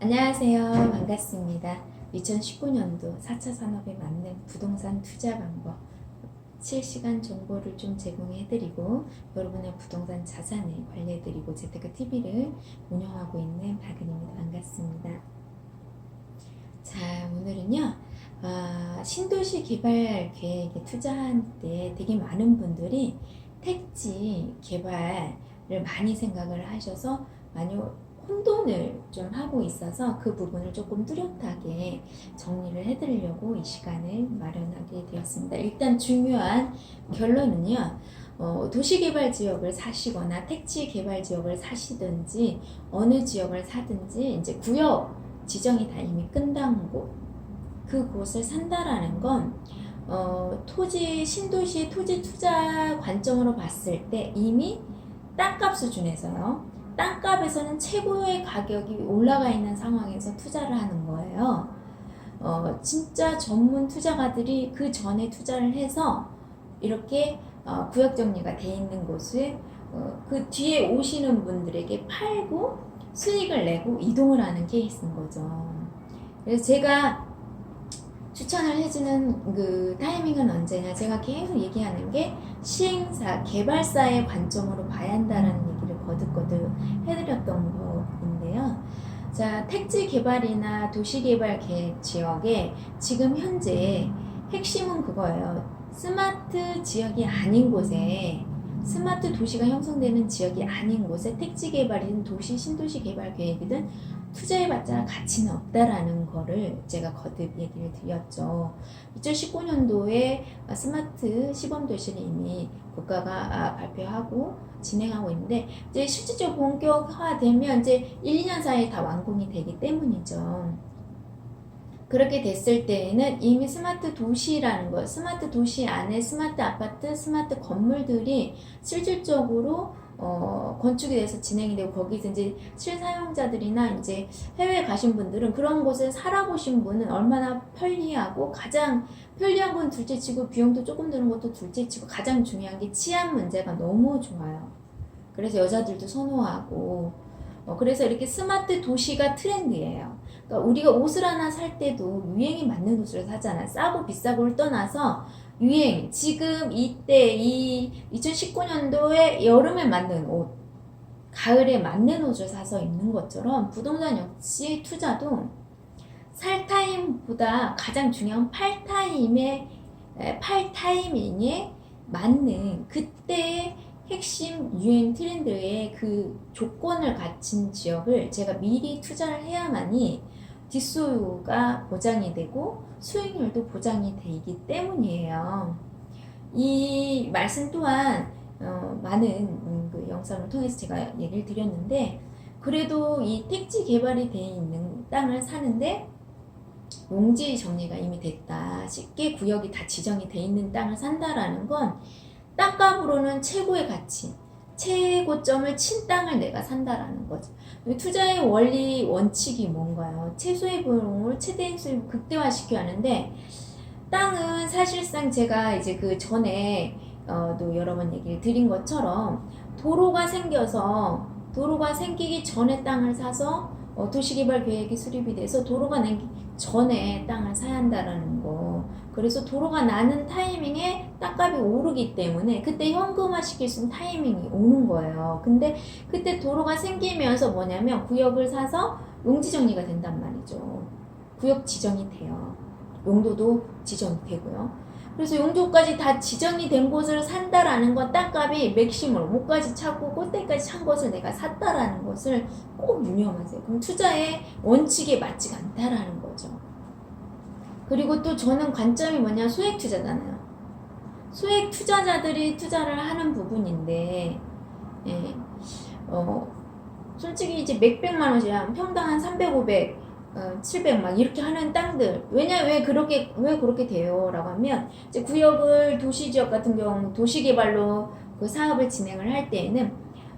안녕하세요. 반갑습니다. 2019년도 4차 산업에 맞는 부동산 투자 방법 실시간 정보를 좀 제공해드리고 여러분의 부동산 자산을 관리해드리고 재테크 TV를 운영하고 있는 박은입니다. 반갑습니다. 자 오늘은요 아, 신도시 개발 계획에 투자할 때 되게 많은 분들이 택지 개발을 많이 생각을 하셔서 많이 혼돈을 좀 하고 있어서 그 부분을 조금 뚜렷하게 정리를 해드리려고 이 시간을 마련하게 되었습니다. 일단 중요한 결론은요, 어, 도시개발 지역을 사시거나 택지 개발 지역을 사시든지 어느 지역을 사든지 이제 구역 지정이 다 이미 끝난 곳, 그곳을 산다라는 건 어, 토지 신도시 토지 투자 관점으로 봤을 때 이미 땅값 수준에서요. 땅값에서는 최고의 가격이 올라가 있는 상황에서 투자를 하는 거예요. 어, 진짜 전문 투자가들이 그 전에 투자를 해서 이렇게 어, 구역 정리가 돼 있는 곳을 어, 그 뒤에 오시는 분들에게 팔고 수익을 내고 이동을 하는 케이스인 거죠. 그래서 제가 추천을 해주는 그 타이밍은 언제냐 제가 계속 얘기하는 게 시행사 개발사의 관점으로 봐야 얘기를 거듭거듭 해드렸던 거인데요. 자 택지 개발이나 도시 개발 계획 지역에 지금 현재 핵심은 그거예요. 스마트 지역이 아닌 곳에 스마트 도시가 형성되는 지역이 아닌 곳에 택지 개발이든 도시 신도시 개발 계획이든 투자해봤자 가치는 없다라는 거를 제가 거듭 얘기를 드렸죠. 2019년도에 스마트 시범 도시를 이미 국가가 발표하고 진행하고 있는데 이제 실질적으로 본격화되면 이제 1, 2년 사이에 다 완공이 되기 때문이죠. 그렇게 됐을 때에는 이미 스마트 도시라는 것, 스마트 도시 안에 스마트 아파트, 스마트 건물들이 실질적으로 어, 건축이 돼서 진행이 되고 거기서 이제 실사용자들이나 이제 해외에 가신 분들은 그런 곳에 살아보신 분은 얼마나 편리하고 가장 편리한 건 둘째치고 비용도 조금 드는 것도 둘째치고 가장 중요한 게 치안 문제가 너무 좋아요. 그래서 여자들도 선호하고 어, 그래서 이렇게 스마트 도시가 트렌드예요. 그러니까 우리가 옷을 하나 살 때도 유행에 맞는 옷을 사잖아. 싸고 비싸고를 떠나서 유행, 지금 이때 이 2019년도에 여름에 맞는 옷, 가을에 맞는 옷을 사서 입는 것처럼 부동산 역시 투자도 살 타임보다 가장 중요한 팔 타임에 팔 타이밍에 맞는 그때의 핵심 유행 트렌드의 그 조건을 갖춘 지역을 제가 미리 투자를 해야만이 뒷소유가 보장이 되고 수익률도 보장이 되기 때문이에요. 이 말씀 또한 어, 많은 음, 그 영상을 통해서 제가 얘기를 드렸는데 그래도 이 택지 개발이 돼 있는 땅을 사는데 용지 정리가 이미 됐다. 쉽게 구역이 다 지정이 돼 있는 땅을 산다라는 건 땅값으로는 최고의 가치, 최고점을 친 땅을 내가 산다라는 거죠. 투자의 원리 원칙이 뭔가요? 최소의 비용을 최대의 수익을 극대화시켜야 하는데 땅은 사실상 제가 이제 그 전에 어, 또 여러 번 얘기를 드린 것처럼 도로가 생겨서 도로가 생기기 전에 땅을 사서 어, 도시개발 계획이 수립이 돼서 도로가 나기 전에 땅을 사야 한다라는 거. 그래서 도로가 나는 타이밍에 땅값이 오르기 때문에 그때 현금화 시킬 수 있는 타이밍이 오는 거예요. 근데 그때 도로가 생기면서 뭐냐면 구역을 사서 용지 정리가 된단 말이죠. 구역 지정이 돼요. 용도도 지정이 되고요. 그래서 용도까지 다 지정이 된 곳을 산다라는 건 땅값이 맥시멀 목까지 차고 꽃대까지 찬 것을 내가 샀다라는 것을 꼭 유념하세요. 그럼 투자의 원칙에 맞지가 않다라는 거죠. 그리고 또 저는 관점이 뭐냐 소액 투자잖아요. 소액 투자자들이 투자를 하는 부분인데, 예, 어, 솔직히 이제 몇백만 원이야 평당 한 300, 500, 어, 700 막 이렇게 하는 땅들 왜냐 왜 그렇게 왜 그렇게 돼요라고 하면 이제 구역을 도시 지역 같은 경우 도시 개발로 그 사업을 진행을 할 때에는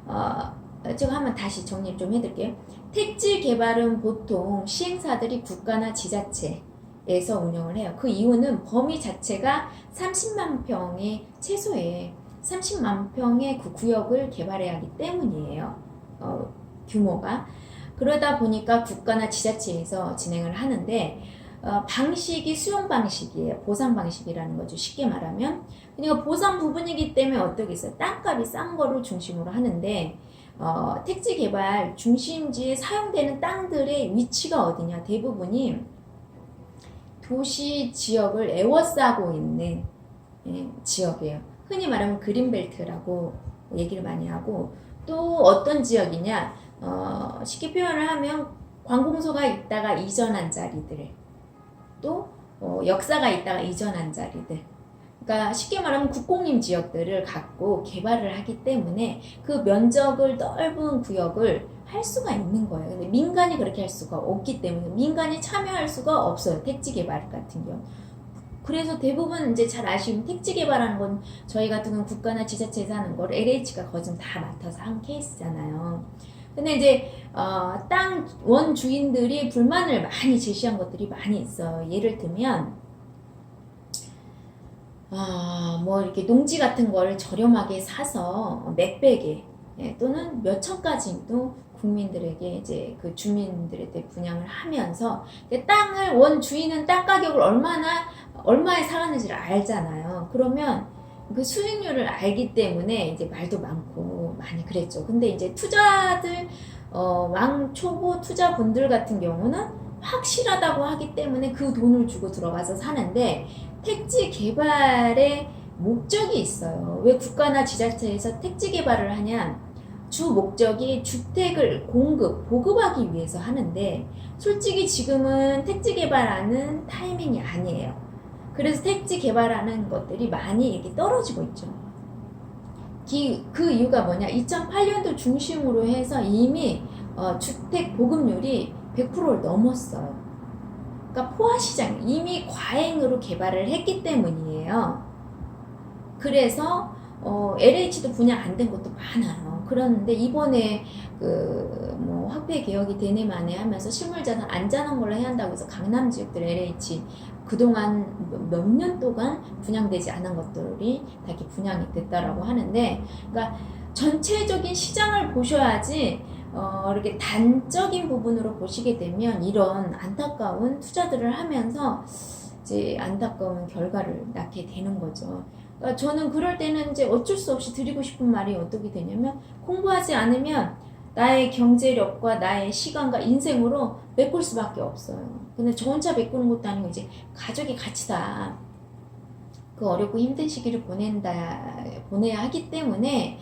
어 제가 한번 다시 정리 좀 해드릴게요. 택지 개발은 보통 시행사들이 국가나 지자체 에서 운영을 해요. 그 이유는 범위 자체가 30만 평의 최소의 30만 평의 그 구역을 개발해야 하기 때문이에요. 어, 규모가. 그러다 보니까 국가나 지자체에서 진행을 하는데 어, 방식이 수용 방식이에요. 보상 방식이라는 거죠. 쉽게 말하면. 그러니까 보상 부분이기 때문에 어떻겠어요? 땅값이 싼 거를 중심으로 하는데 어, 택지 개발 중심지에 사용되는 땅들의 위치가 어디냐? 대부분이 도시 지역을 에워싸고 있는 예, 지역이에요. 흔히 말하면 그린벨트라고 얘기를 많이 하고 또 어떤 지역이냐? 어, 쉽게 표현을 하면 관공서가 있다가 이전한 자리들 또 어, 역사가 있다가 이전한 자리들 그러니까 쉽게 말하면 국공림 지역들을 갖고 개발을 하기 때문에 그 면적을 넓은 구역을 할 수가 있는 거예요. 근데 민간이 그렇게 할 수가 없기 때문에 민간이 참여할 수가 없어요. 택지 개발 같은 경우. 그래서 대부분 이제 잘 아시는 택지 개발하는 건 저희 같은 건 국가나 지자체에서 하는 걸 LH가 거의 다 맡아서 한 케이스잖아요. 근데 이제 어, 땅 원 주인들이 불만을 많이 제시한 것들이 많이 있어요. 예를 들면 아, 뭐 이렇게 농지 같은 걸 저렴하게 사서 몇백에 예, 또는 몇 천까지도 국민들에게 이제 그 주민들한테 분양을 하면서 그 땅을 원 주인은 땅 가격을 얼마나 얼마에 사가는지를 알잖아요. 그러면 그 수익률을 알기 때문에 이제 말도 많고 많이 그랬죠. 근데 이제 투자들 어, 왕 초보 투자분들 같은 경우는 확실하다고 하기 때문에 그 돈을 주고 들어가서 사는데 택지 개발의 목적이 있어요. 왜 국가나 지자체에서 택지 개발을 하냐? 주 목적이 주택을 공급, 보급하기 위해서 하는데 솔직히 지금은 택지 개발하는 타이밍이 아니에요. 그래서 택지 개발하는 것들이 많이 이렇게 떨어지고 있죠. 기- 그 이유가 뭐냐? 2008년도 중심으로 해서 이미 어, 주택 보급률이 100%를 넘었어요. 그러니까 포화 시장 이미 과잉으로 개발을 했기 때문이에요. 그래서 어, LH도 분양 안 된 것도 많아요. 그런데 이번에 그 뭐 화폐 개혁이 되네 만에 하면서 실물 자산 안전한 걸로 해야 한다고 해서 강남 지역들 LH 그동안 몇 년 동안 분양되지 않은 것들이 다 이렇게 분양이 됐다라고 하는데, 그러니까 전체적인 시장을 보셔야지 어, 이렇게 단적인 부분으로 보시게 되면 이런 안타까운 투자들을 하면서 이제 안타까운 결과를 낳게 되는 거죠. 그러니까 저는 그럴 때는 이제 어쩔 수 없이 드리고 싶은 말이 어떻게 되냐면 공부하지 않으면 나의 경제력과 나의 시간과 인생으로 메꿀 수밖에 없어요. 근데 저 혼자 메꾸는 것도 아니고 이제 가족이 같이 다 그 어렵고 힘든 시기를 보낸다, 보내야 하기 때문에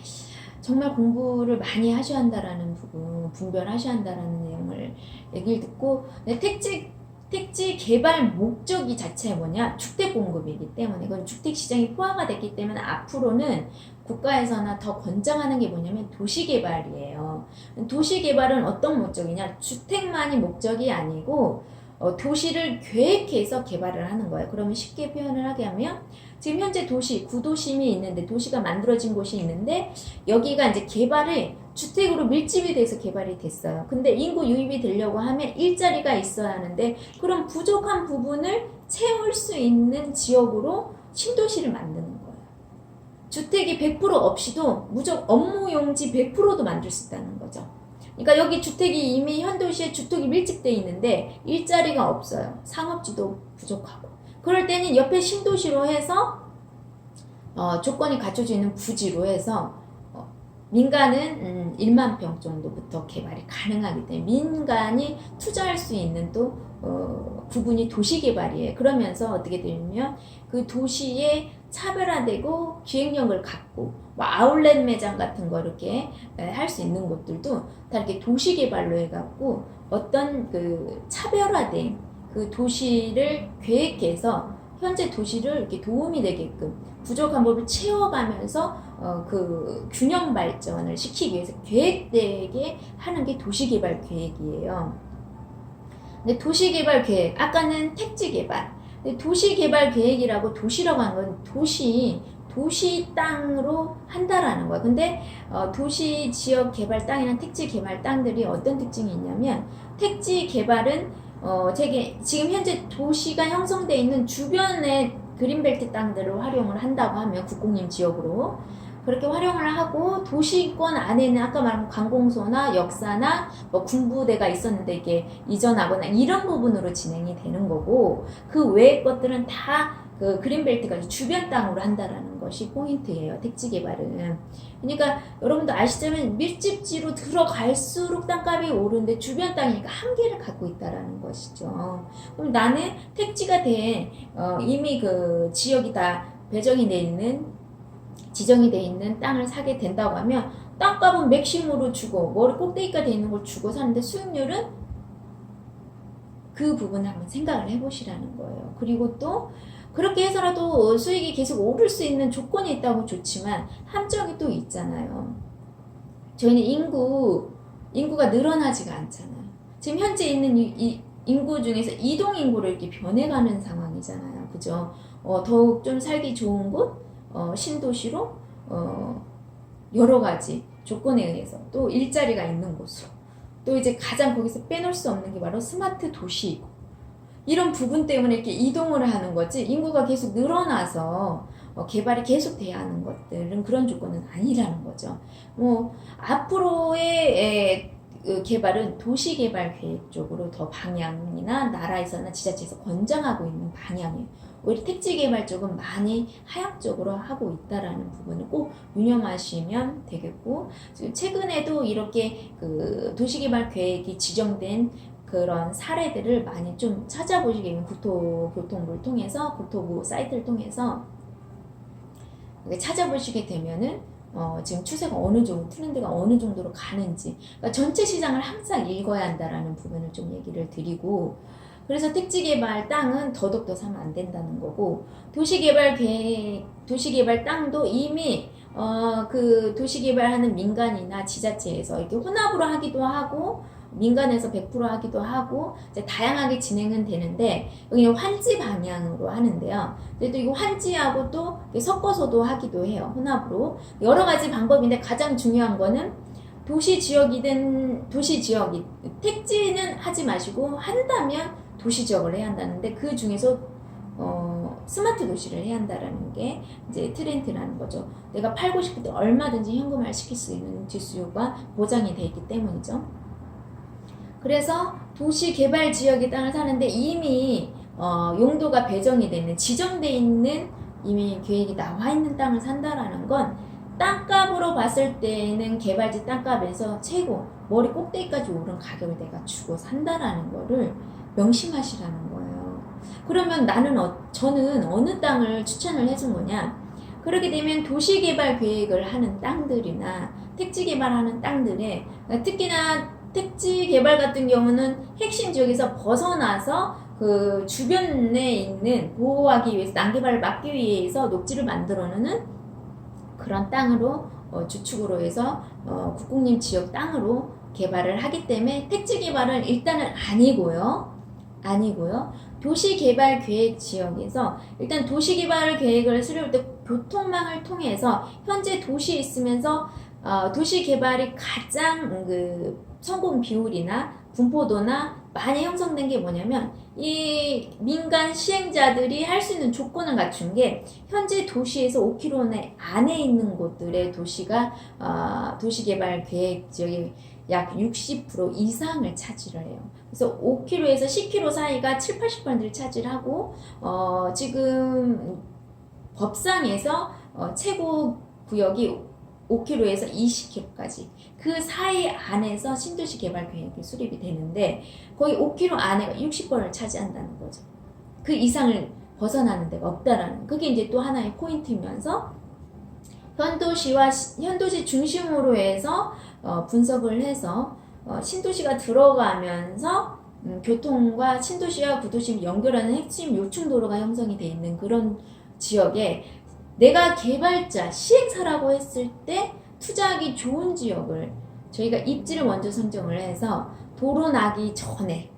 정말 공부를 많이 하셔야 한다라는 부분, 분별하셔야 한다라는 내용을 얘기를 듣고, 네, 택지, 택지 개발 목적이 자체가 뭐냐? 주택 공급이기 때문에, 그건 주택 시장이 포화가 됐기 때문에 앞으로는 국가에서나 더 권장하는 게 뭐냐면 도시 개발이에요. 도시 개발은 어떤 목적이냐? 주택만이 목적이 아니고, 어, 도시를 계획해서 개발을 하는 거예요. 그러면 쉽게 표현을 하게 하면, 지금 현재 도시, 구도심이 있는데, 도시가 만들어진 곳이 있는데, 여기가 이제 개발이 주택으로 밀집이 돼서 개발이 됐어요. 근데 인구 유입이 되려고 하면 일자리가 있어야 하는데, 그럼 부족한 부분을 채울 수 있는 지역으로 신도시를 만드는 거예요. 주택이 100% 없이도 무조건 업무 용지 100%도 만들 수 있다는 거죠. 그러니까 여기 주택이 이미 현도시에 주택이 밀집돼 있는데 일자리가 없어요. 상업지도 부족하고. 그럴 때는 옆에 신도시로 해서 어, 조건이 갖춰져 있는 부지로 해서 어, 민간은 음, 1만 평 정도부터 개발이 가능하기 때문에 민간이 투자할 수 있는 또 어, 부분이 도시 개발이에요. 그러면서 어떻게 되냐면 그 도시에 차별화되고 기획력을 갖고 뭐 아울렛 매장 같은 거 이렇게 할 수 있는 곳들도 다 이렇게 도시 개발로 해갖고 어떤 그 차별화된 그 도시를 계획해서 현재 도시를 이렇게 도움이 되게끔 부족한 부분을 채워가면서 어, 그 균형 발전을 시키기 위해서 계획되게 하는 게 도시개발 계획이에요. 근데 도시개발 계획, 아까는 택지 개발. 도시개발 계획이라고 도시라고 하는 건 도시, 도시 땅으로 한다라는 거야. 근데 어, 도시 지역 개발 땅이나 택지 개발 땅들이 어떤 특징이 있냐면 택지 개발은 어, 되게 지금 현재 도시가 형성돼 있는 주변의 그린벨트 땅들을 활용을 한다고 하면 국공림 지역으로 그렇게 활용을 하고 도시권 안에는 아까 말한 관공서나 역사나 뭐 군부대가 있었는데 이게 이전하거나 이런 부분으로 진행이 되는 거고 그 외의 것들은 다 그 그린벨트가 주변 땅으로 한다라는 것이 포인트예요. 택지 개발은. 그러니까 여러분도 아시자면 밀집지로 들어갈수록 땅값이 오르는데 주변 땅이니까 한계를 갖고 있다라는 것이죠. 그럼 나는 택지가 된 어, 이미 그 지역이 다 배정이 돼 있는 지정이 돼 있는 땅을 사게 된다고 하면 땅값은 맥심으로 주고 머리 꼭대기가 돼 있는 걸 주고 사는데 수익률은 그 부분을 한번 생각을 해보시라는 거예요. 그리고 또 그렇게 해서라도 수익이 계속 오를 수 있는 조건이 있다고 좋지만 함정이 또 있잖아요. 저희는 인구 인구가 늘어나지가 않잖아요. 지금 현재 있는 이, 이 인구 중에서 이동 인구로 이렇게 변해가는 상황이잖아요. 그죠? 어, 더욱 좀 살기 좋은 곳, 어, 신도시로 어, 여러 가지 조건에 의해서 또 일자리가 있는 곳으로 또 이제 가장 거기서 빼놓을 수 없는 게 바로 스마트 도시이고 이런 부분 때문에 이렇게 이동을 하는 거지 인구가 계속 늘어나서 어, 개발이 계속 돼야 하는 것들은 그런 조건은 아니라는 거죠. 뭐 앞으로의 에, 그 개발은 도시 개발 계획 쪽으로 더 방향이나 나라에서나 지자체에서 권장하고 있는 방향이에요. 오히려 택지 개발 쪽은 많이 하향적으로 하고 있다라는 부분을 꼭 유념하시면 되겠고 최근에도 이렇게 그 도시 개발 계획이 지정된 그런 사례들을 많이 좀 찾아보시게 국토교통부를 통해서 국토부 사이트를 통해서 찾아보시게 되면은 어, 지금 추세가 어느 정도 트렌드가 어느 정도로 가는지 그러니까 전체 시장을 항상 읽어야 한다라는 부분을 좀 얘기를 드리고 그래서 택지개발 땅은 더더욱 사면 안 된다는 거고 도시개발 계획 도시개발 땅도 이미 어, 그 도시개발하는 민간이나 지자체에서 이렇게 혼합으로 하기도 하고 민간에서 100% 하기도 하고 이제 다양하게 진행은 되는데 여기는 환지 방향으로 하는데요. 또 이거 환지하고 또 섞어서도 하기도 해요. 혼합으로 여러 가지 방법인데 가장 중요한 거는 도시 지역이든 도시 지역이 택지는 하지 마시고 한다면 도시 지역을 해야 한다는데 그 중에서 어, 스마트 도시를 해야 한다라는 게 이제 트렌드라는 거죠. 내가 팔고 싶을 때 얼마든지 현금화를 시킬 수 있는 지수가 보장이 돼 있기 때문이죠. 그래서 도시 개발 지역의 땅을 사는데 이미 어, 용도가 배정이 되는 지정돼 있는 이미 계획이 나와 있는 땅을 산다라는 건 땅값으로 봤을 때는 개발지 땅값에서 최고 머리 꼭대기까지 오른 가격을 내가 주고 산다라는 거를 명심하시라는 거예요. 그러면 나는 어, 저는 어느 땅을 추천을 해준 거냐? 그렇게 되면 도시개발 계획을 하는 땅들이나 택지 개발하는 땅들에 특히나 택지 개발 같은 경우는 핵심 지역에서 벗어나서 그 주변에 있는 보호하기 위해서 난개발을 막기 위해서 녹지를 만들어 놓는 그런 땅으로 어, 주축으로 해서 어, 국공림 지역 땅으로 개발을 하기 때문에 택지 개발은 일단은 아니고요. 아니고요. 도시 개발 계획 지역에서 일단 도시 개발 계획을 수립할 때 교통망을 통해서 현재 도시에 있으면서 어, 도시 개발이 가장 그 성공 비율이나 분포도나 많이 형성된 게 뭐냐면 이 민간 시행자들이 할 수 있는 조건을 갖춘 게 현재 도시에서 5km 안에 있는 곳들의 도시가 어, 도시개발 계획 지역의 약 60% 이상을 차지를 해요. 그래서 5km에서 10km 사이가 7, 80%를 차지하고 어, 지금 법상에서 어, 최고 구역이 5km에서 20km까지 그 사이 안에서 신도시 개발 계획이 수립이 되는데 거의 5km 안에 60번을 차지한다는 거죠. 그 이상을 벗어나는 데가 없다라는 그게 이제 또 하나의 포인트이면서 현도시와 현도시 중심으로 해서 어, 분석을 해서 어, 신도시가 들어가면서 음, 교통과 신도시와 구도시 연결하는 핵심 요충도로가 형성이 돼 있는 그런 지역에 내가 개발자, 시행사라고 했을 때 투자하기 좋은 지역을 저희가 입지를 먼저 선정을 해서 도로 나기 전에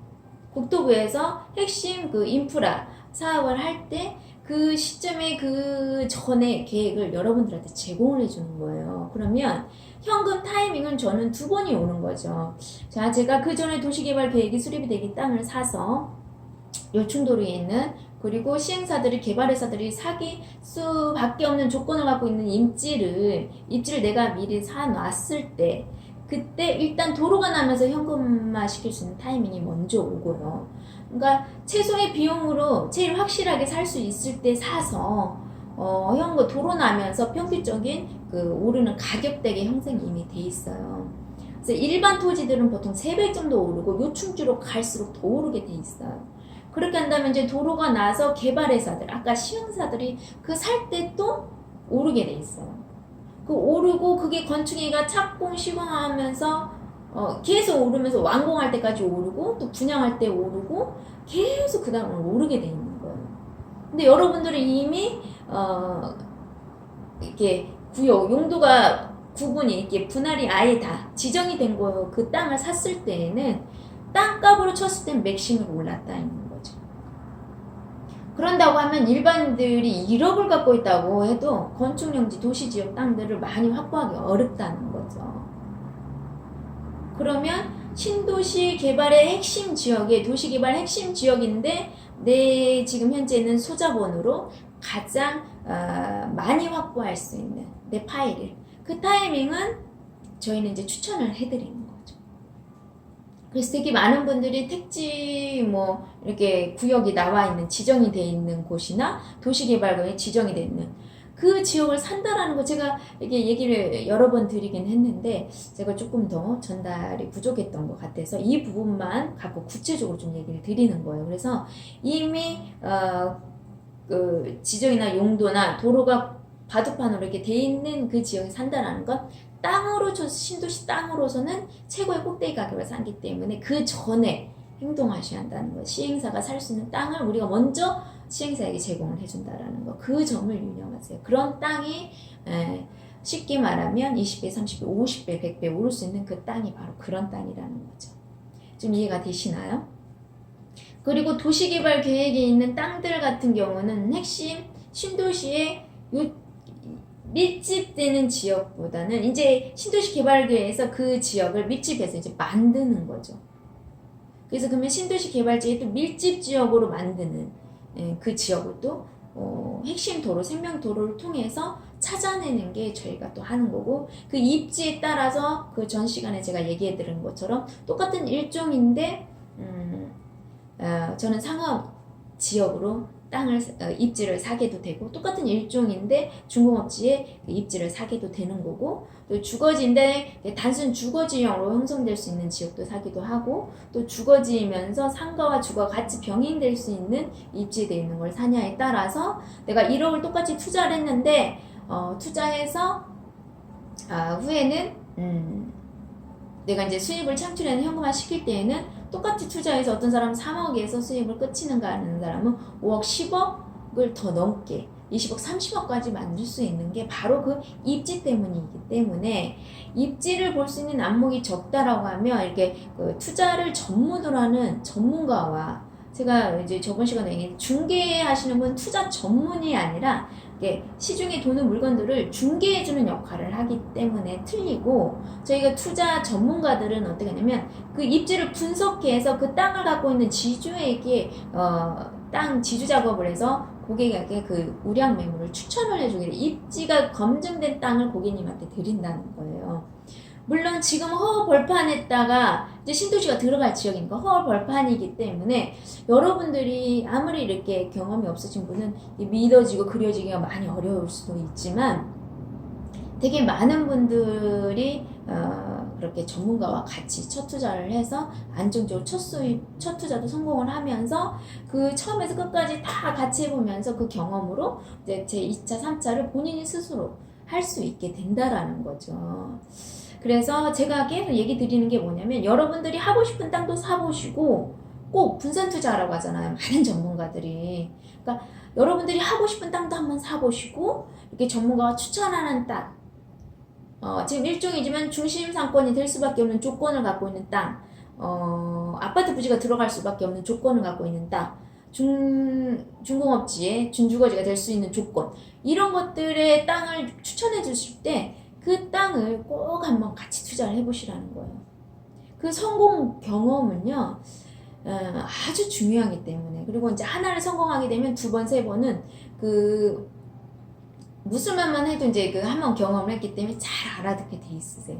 국토부에서 핵심 그 인프라 사업을 할 때 그 시점에 그 전에 계획을 여러분들한테 제공을 해주는 거예요. 그러면 현금 타이밍은 저는 두 번이 오는 거죠. 자, 제가 그 전에 도시개발 계획이 수립이 되기 땅을 사서 요충도로에 있는 그리고 시행사들이 개발회사들이 사기 수밖에 없는 조건을 갖고 있는 입지를 입지를 내가 미리 사놨을 때 그때 일단 도로가 나면서 현금화 시킬 수 있는 타이밍이 먼저 오고요. 그러니까 최소의 비용으로 제일 확실하게 살 수 있을 때 사서 어, 현금 도로 나면서 평균적인 그 오르는 가격대가 형성이 이미 돼 있어요. 그래서 일반 토지들은 보통 3배 정도 오르고 요충지로 갈수록 더 오르게 돼 있어요. 그렇게 한다면 이제 도로가 나서 개발회사들, 아까 시행사들이 그 살 때 또 오르게 돼 있어요. 그 오르고 그게 건축위가 착공 시공하면서 어, 계속 오르면서 완공할 때까지 오르고 또 분양할 때 오르고 계속 그 다음으로 오르게 돼 있는 거예요. 근데 여러분들은 이미 어, 이렇게 구역 용도가 구분이 이렇게 분할이 아예 다 지정이 된 거예요. 그 땅을 샀을 때에는 땅값으로 쳤을 땐 맥심으로 올랐다 있는 거죠. 그런다고 하면 일반인들이 1억을 갖고 있다고 해도 건축용지 도시지역 땅들을 많이 확보하기 어렵다는 거죠. 그러면 신도시 개발의 핵심 지역의 도시 개발 핵심 지역인데 내 지금 현재는 소자본으로 가장 어, 많이 확보할 수 있는 내 파일을 그 타이밍은 저희는 이제 추천을 해드리는 거죠. 그래서 되게 많은 분들이 택지 뭐 이렇게 구역이 나와 있는 지정이 돼 있는 곳이나 도시개발구역에 지정이 돼 있는 그 지역을 산다라는 거 제가 이게 얘기를 여러 번 드리긴 했는데 제가 조금 더 전달이 부족했던 것 같아서 이 부분만 갖고 구체적으로 좀 얘기를 드리는 거예요. 그래서 이미 어, 그 지정이나 용도나 도로가 바둑판으로 이렇게 돼 있는 그 지역에 산다라는 건 땅으로 쳐 신도시 땅으로서는 최고의 꼭대기 가격을 산기 때문에 그 전에 행동하셔야 한다는 거. 시행사가 살 수 있는 땅을 우리가 먼저 시행사에게 제공을 해준다라는 거. 그 점을 유념하세요. 그런 땅이 에, 쉽게 말하면 20배, 30배, 50배, 100배 오를 수 있는 그 땅이 바로 그런 땅이라는 거죠. 좀 이해가 되시나요? 그리고 도시개발 계획에 있는 땅들 같은 경우는 핵심 신도시의 요 밀집되는 지역보다는 이제 신도시 개발계에서 그 지역을 밀집해서 이제 만드는 거죠. 그래서 그러면 신도시 개발지에 또 밀집 지역으로 만드는 예, 그 지역을 또 어, 핵심 도로, 생명 도로를 통해서 찾아내는 게 저희가 또 하는 거고 그 입지에 따라서 그 전 시간에 제가 얘기해 드린 것처럼 똑같은 일종인데 음, 어, 저는 상업 지역으로 땅을 어, 입지를 사게도 되고 똑같은 일종인데 중공업지에 그 입지를 사게도 되는 거고 또 주거지인데 단순 주거지형으로 형성될 수 있는 지역도 사기도 하고 또 주거지이면서 상가와 주거가 같이 병행될 수 있는 입지되어 있는 걸 사냐에 따라서 내가 1억을 똑같이 투자를 했는데 어, 투자해서 아, 후에는 음, 내가 이제 수입을 창출해서 현금화 시킬 때에는 똑같이 투자해서 어떤 사람은 3억에서 수입을 끝이는가 하는 사람은 5억, 10억을 더 넘게 20억, 30억까지 만들 수 있는 게 바로 그 입지 때문이기 때문에 입지를 볼 수 있는 안목이 적다라고 하면 이렇게 그 투자를 전문으로 하는 전문가와 제가 이제 저번 시간에 중개하시는 분 투자 전문이 아니라 이게 시중에 도는 물건들을 중개해주는 역할을 하기 때문에 틀리고 저희가 투자 전문가들은 어떻게 하냐면 그 입지를 분석해서 그 땅을 갖고 있는 지주에게 어, 땅 지주 작업을 해서 고객에게 그 우량 매물을 추천을 해주기를 입지가 검증된 땅을 고객님한테 드린다는 거예요. 물론 지금 허허 벌판에다가 이제 신도시가 들어갈 지역이니까 허허 벌판이기 때문에 여러분들이 아무리 이렇게 경험이 없으신 분은 믿어지고 그려지기가 많이 어려울 수도 있지만 되게 많은 분들이 어, 그렇게 전문가와 같이 첫 투자를 해서 안정적으로 첫 수입, 첫 투자도 성공을 하면서 그 처음에서 끝까지 다 같이 해보면서 그 경험으로 이제 제 2차, 3차를 본인이 스스로 할 수 있게 된다라는 거죠. 그래서 제가 계속 얘기 드리는 게 뭐냐면 여러분들이 하고 싶은 땅도 사보시고 꼭 분산 투자라고 하잖아요. 많은 전문가들이. 그러니까 여러분들이 하고 싶은 땅도 한번 사보시고 이렇게 전문가가 추천하는 땅 어, 지금 일종이지만 중심 상권이 될 수밖에 없는 조건을 갖고 있는 땅, 어, 아파트 부지가 들어갈 수밖에 없는 조건을 갖고 있는 땅, 중, 중공업지에 준주거지가 될 수 있는 조건, 이런 것들의 땅을 추천해 주실 때 그 땅을 꼭 한번 같이 투자를 해보시라는 거예요. 그 성공 경험은요, 어, 아주 중요하기 때문에 그리고 이제 하나를 성공하게 되면 두 번, 세 번은 그 무술만만 해도 이제 그 한 번 경험을 했기 때문에 잘 알아듣게 돼 있으세요.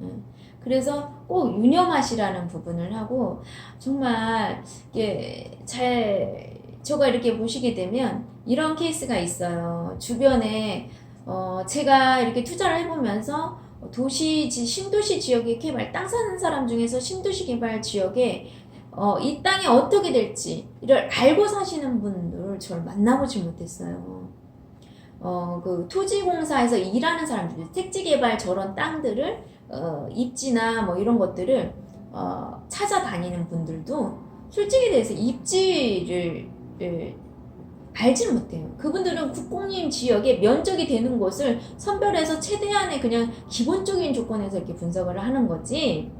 음, 그래서 꼭 유념하시라는 부분을 하고 정말 이게 잘 저가 이렇게 보시게 되면 이런 케이스가 있어요. 주변에 어 제가 이렇게 투자를 해보면서 도시 지 신도시 지역의 개발 땅 사는 사람 중에서 신도시 개발 지역에 어, 이 땅이 어떻게 될지 이를 알고 사시는 분들을 저를 만나보지 못했어요. 어, 그 토지공사에서 일하는 사람들, 택지개발 저런 땅들을 어, 입지나 뭐 이런 것들을 어, 찾아다니는 분들도 솔직히 대해서 입지를 을, 알지 못해요. 그분들은 국공림 지역에 면적이 되는 곳을 선별해서 최대한의 그냥 기본적인 조건에서 이렇게 분석을 하는 거지.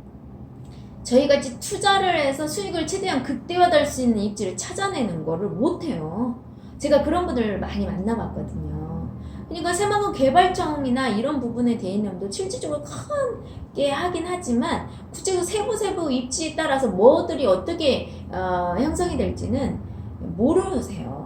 저희 같이 투자를 해서 수익을 최대한 극대화될 수 있는 입지를 찾아내는 거를 못해요. 제가 그런 분들을 많이 만나봤거든요. 그러니까 새마을 개발청이나 이런 부분에 대해서도 실질적으로 크게 하긴 하지만 구체적으로 세부 세부 입지에 따라서 뭐들이 어떻게 어, 형성이 될지는 모르세요.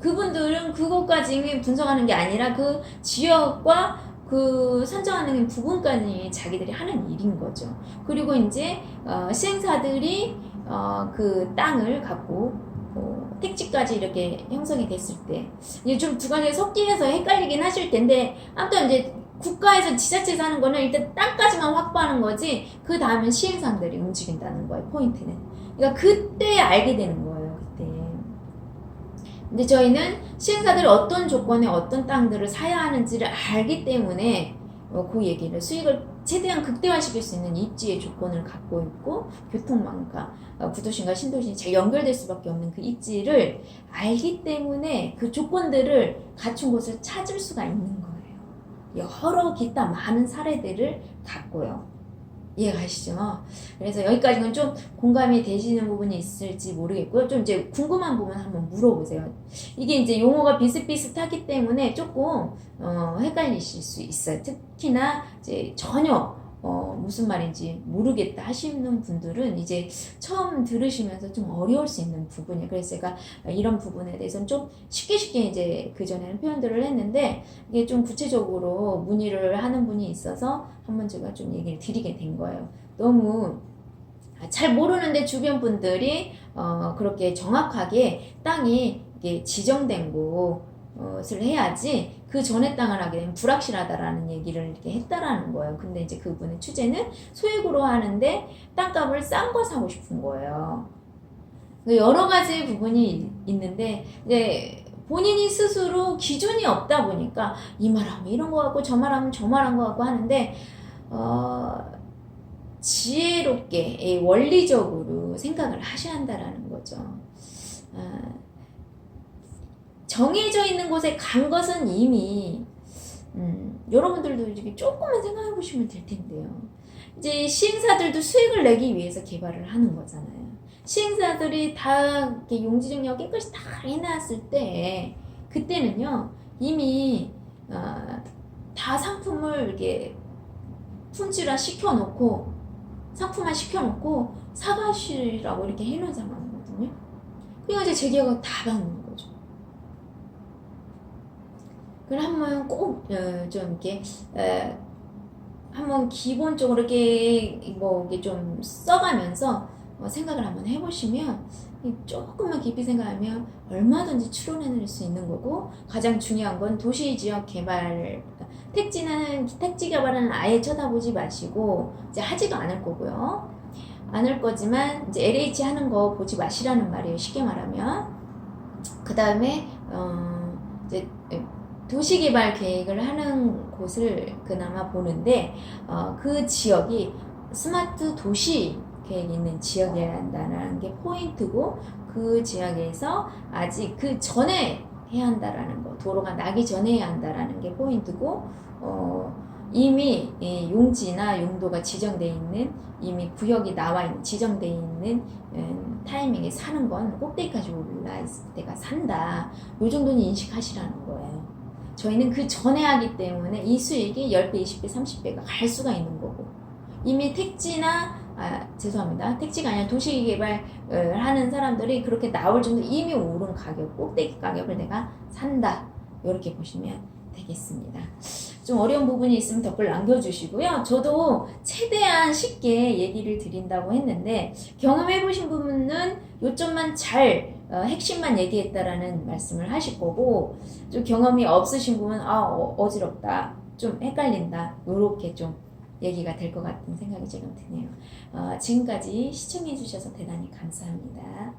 그분들은 그것까지 분석하는 게 아니라 그 지역과 그 선정하는 부분까지 자기들이 하는 일인 거죠. 그리고 이제 어, 시행사들이 어, 그 땅을 갖고 어, 택지까지 이렇게 형성이 됐을 때 이제 좀 두 가지 섞이면서 헷갈리긴 하실 텐데 아무튼 이제 국가에서 지자체에서 하는 거는 일단 땅까지만 확보하는 거지 그 다음엔 시행사들이 움직인다는 거예요 포인트는 그러니까 그때 알게 되는 거예요 근데 저희는 시행사들이 어떤 조건에 어떤 땅들을 사야 하는지를 알기 때문에 어, 그 얘기를 수익을 최대한 극대화시킬 수 있는 입지의 조건을 갖고 있고 교통망과 어, 구도심과 신도심이 잘 연결될 수밖에 없는 그 입지를 알기 때문에 그 조건들을 갖춘 곳을 찾을 수가 있는 거예요. 여러 기타 많은 사례들을 갖고요. 이해가시죠? 그래서 여기까지는 좀 공감이 되시는 부분이 있을지 모르겠고요. 좀 이제 궁금한 부분 한번 물어보세요. 이게 이제 용어가 비슷비슷하기 때문에 조금 어, 헷갈리실 수 있어요. 특히나 이제 전혀 어, 무슨 말인지 모르겠다 하시는 분들은 이제 처음 들으시면서 좀 어려울 수 있는 부분이에요. 그래서 제가 이런 부분에 대해서는 좀 쉽게 쉽게 이제 그전에는 표현들을 했는데 이게 좀 구체적으로 문의를 하는 분이 있어서 한번 제가 좀 얘기를 드리게 된 거예요. 너무 잘 모르는데 주변 분들이 어, 그렇게 정확하게 땅이 이게 지정된 곳을 해야지 그 전에 땅을 하게 되면 불확실하다라는 얘기를 이렇게 했다라는 거예요. 근데 이제 그분의 취재는 소액으로 하는데 땅값을 싼 거 사고 싶은 거예요. 여러 가지 부분이 있는데 이제 본인이 스스로 기준이 없다 보니까 이 말하면 이런 거 같고 저 말하면 저 말한 거 같고 하는데 어, 지혜롭게 예, 원리적으로 생각을 하셔야 한다라는 거죠. 아, 정해져 있는 곳에 간 것은 이미 음, 여러분들도 이렇게 조금만 생각해 보시면 될 텐데요. 이제 시행사들도 수익을 내기 위해서 개발을 하는 거잖아요. 시행사들이 다 이렇게 용지증력 깨끗이 다 해놨을 때 그때는요 이미 어, 다 상품을 이렇게 품질화 시켜놓고 상품화 시켜놓고 사가시라고 이렇게 해놓은 상황이거든요. 그러니까 이제 재계약을 다 받는 거죠. 그걸 한번 꼭좀 이렇게 에, 한번 기본적으로 이렇게 뭐 이게 좀 써가면서 어, 생각을 한번 해보시면 조금만 깊이 생각하면 얼마든지 추론해낼 수 있는 거고 가장 중요한 건 도시 지역 개발 택지는 택지 개발은 아예 쳐다보지 마시고 이제 하지도 않을 거고요. 않을 거지만 이제 LH 하는 거 보지 마시라는 말이에요. 쉽게 말하면 그 다음에 어 이제 도시개발 계획을 하는 곳을 그나마 보는데 어, 그 지역이 스마트 도시 계획이 있는 지역이어야 한다는 게 포인트고 그 지역에서 아직 그 전에 해야 한다라는 거 도로가 나기 전에 해야 한다라는 게 포인트고 어, 이미 이 용지나 용도가 지정돼 있는 이미 구역이 나와 있는 지정돼 있는 음, 타이밍에 사는 건 꼭대기까지 올라 있을 때가 산다 요 정도는 인식하시라는 거예요. 저희는 그 전에 하기 때문에 이 수익이 10배, 20배, 30배가 갈 수가 있는 거고. 이미 택지나 아 죄송합니다. 택지가 아니라 도시개발을 하는 사람들이 그렇게 나올 정도 이미 오른 가격 꼭대기 가격을 내가 산다. 이렇게 보시면 되겠습니다. 좀 어려운 부분이 있으면 댓글 남겨주시고요. 저도 최대한 쉽게 얘기를 드린다고 했는데 경험해 보신 분은 요점만 잘 어, 핵심만 얘기했다라는 말씀을 하실 거고 좀 경험이 없으신 분은 아 어, 어지럽다 좀 헷갈린다 요렇게 좀 얘기가 될 것 같은 생각이 지금 드네요. 어, 지금까지 시청해 주셔서 대단히 감사합니다